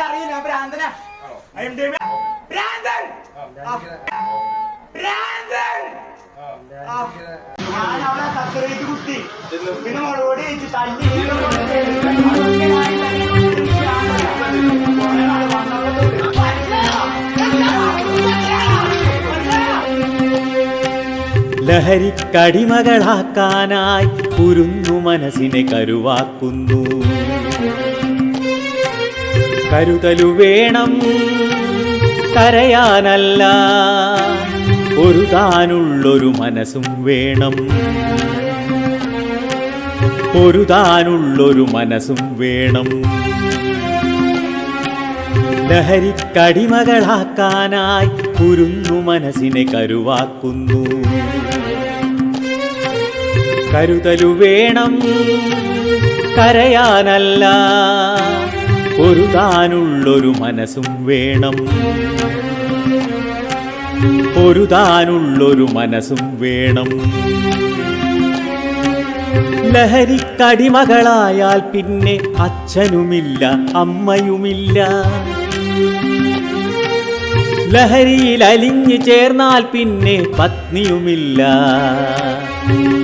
അറിയില്ല ഭ്രാന്തന. ഭ്രാന്തൻ! ഭ്രാന്തൻ! ഞാൻ അവളെ കത്തറയിട്ട് കുത്തി. പിന്നെ മുളകോടി ലഹരിക്കടിമകളാക്കാനായി കുരുന്നു മനസ്സിനെ കരുവാക്കുന്നു. കരുതലു വേണം. കരയാനല്ല. ഒരു താനുള്ളൊരു മനസ്സും വേണം. ഒരു താനുള്ളൊരു മനസ്സും വേണം. ലഹരിക്കടിമകളാക്കാനായി കുരുന്നു മനസ്സിനെ കരുവാക്കുന്നു. കരുതലു വേണം. കരയാനല്ല. ഒരു താനുള്ളൊരു മനസ്സും വേണം. ഒരു താനുള്ളൊരു മനസ്സും വേണം. ലഹരിക്കടിമകളായാൽ പിന്നെ അച്ഛനുമില്ല അമ്മയുമില്ല. ലഹരിയിൽ അലിഞ്ഞു ചേർന്നാൽ പിന്നെ പത്നിയുമില്ല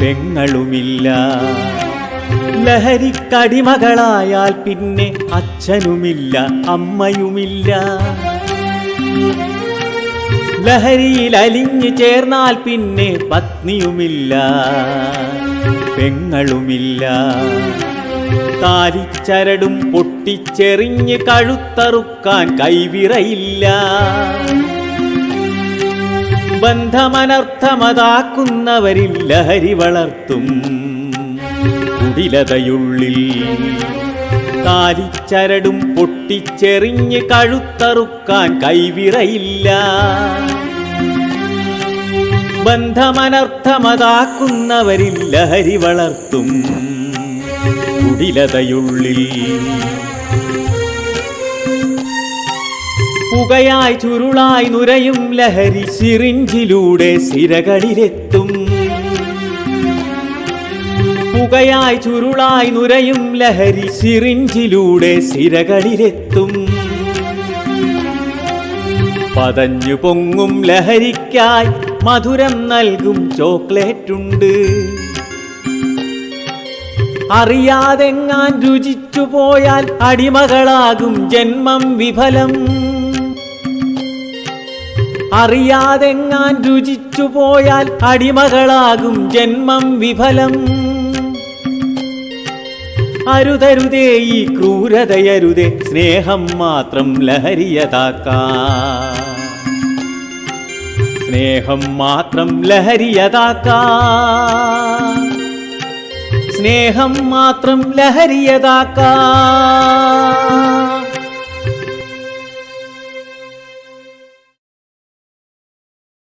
പെങ്ങളുമില്ല. ലഹരിക്കടിമകളായാൽ പിന്നെ അച്ഛനുമില്ല അമ്മയുമില്ല. ലഹരിയിൽ അലിഞ്ഞു ചേർന്നാൽ പിന്നെ പത്നിയുമില്ല പെങ്ങളുമില്ല. താലിച്ചരടും പൊട്ടിച്ചെറിഞ്ഞ് കഴുത്തറുക്കാൻ കൈവിറയില്ല. ബന്ധമനർത്ഥമതാക്കുന്നവരിൽ ലഹരി വളർത്തും. കുടിലതയുള്ളിൽ കാലിച്ചരടും പൊട്ടിച്ചെറിഞ്ഞ് കഴുത്തറുക്കാൻ കൈവിറയില്ല. ബന്ധമനർത്ഥമതാക്കുന്നവരിൽ ഹരി വളർത്തും കുടിലതയുള്ളിൽ. പുകയായി ചുരുളായി നുരയും ലഹരി സിറിഞ്ചിലൂടെ സിരകളിലെത്തും പുകയായി ചുരുളായി നുരയും ലഹരി സിറിഞ്ചിലൂടെ സിരകളിലെത്തും. പതഞ്ഞു പൊങ്ങും ലഹരിക്കായി മധുരം നൽകും ചോക്ലേറ്റുണ്ട്. അറിയാതെങ്ങാൻ രുചിച്ചു പോയാൽ അടിമകളാകും ജന്മം വിഫലം. അറിയാതെങ്ങാൻ രുചിച്ചു പോയാൽ അടിമകളാകും ജന്മം വിഫലം. അരുതരുതേ ഈ ക്രൂരതയരുതേ സ്നേഹം മാത്രം ലഹരിയതാക്കാ. സ്നേഹം മാത്രം ലഹരിയതാക്കാ. സ്നേഹം മാത്രം ലഹരിയതാക്കാം.